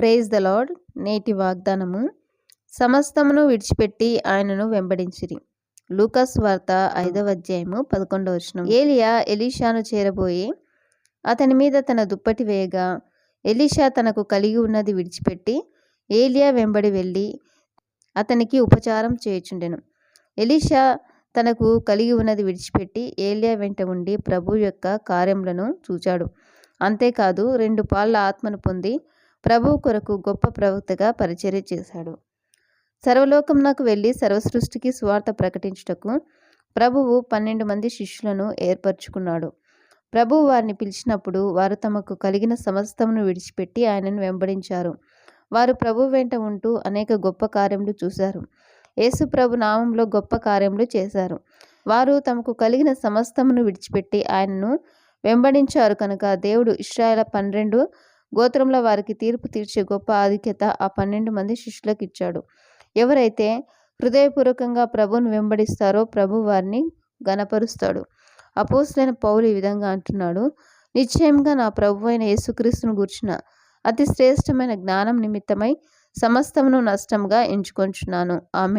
Praise the lord నేటి వాగ్దానము. సమస్తమును విడిచిపెట్టి ఆయనను వెంబడించిరి. లూకస్ వార్త ఐదవ అధ్యాయము పదకొండవ వచనం. ఏలియా ఎలీషాను చేరబోయి అతని మీద తన దుప్పటి వేయగా ఎలీషా తనకు కలిగి ఉన్నది విడిచిపెట్టి ఏలియా వెంబడి వెళ్ళి అతనికి ఉపచారం చేయుచుండెను. ఎలీషా తనకు కలిగి ఉన్నది విడిచిపెట్టి ఏలియా వెంట ఉండి ప్రభు యొక్క కార్యములను చూచాడు. అంతేకాదు రెండు పాళ్ళ ఆత్మను పొంది ప్రభువు కొరకు గొప్ప ప్రవక్తగా పరిచర్య చేశాడు. సర్వలోకంనకు వెళ్ళి సర్వసృష్టికి స్వార్థ ప్రకటించుటకు ప్రభువు పన్నెండు మంది శిష్యులను ఏర్పరచుకున్నాడు. ప్రభువు వారిని పిలిచినప్పుడు వారు తమకు కలిగిన సమస్తమును విడిచిపెట్టి ఆయనను వెంబడించారు. వారు ప్రభు వెంట ఉంటూ అనేక గొప్ప కార్యములు చూశారు. యేసు ప్రభు నామంలో గొప్ప కార్యములు చేశారు. వారు తమకు కలిగిన సమస్తమును విడిచిపెట్టి ఆయనను వెంబడించారు కనుక దేవుడు ఇస్రాయల పన్నెండు గోత్రంలో వారికి తీర్పు తీర్చే గొప్ప ఆధిక్యత ఆ పన్నెండు మంది శిష్యులకు ఇచ్చాడు. ఎవరైతే హృదయపూర్వకంగా ప్రభువును వెంబడిస్తారో ప్రభు వారిని గనపరుస్తాడు అపోసులైన పౌలు ఈ విధంగా అంటున్నాడు నిశ్చయంగా నా ప్రభు అయిన యేసుక్రీస్తును గూర్చిన అతి శ్రేష్టమైన జ్ఞానం నిమిత్తమై సమస్తమును నష్టంగా ఎంచుకొంచున్నాను. ఆమె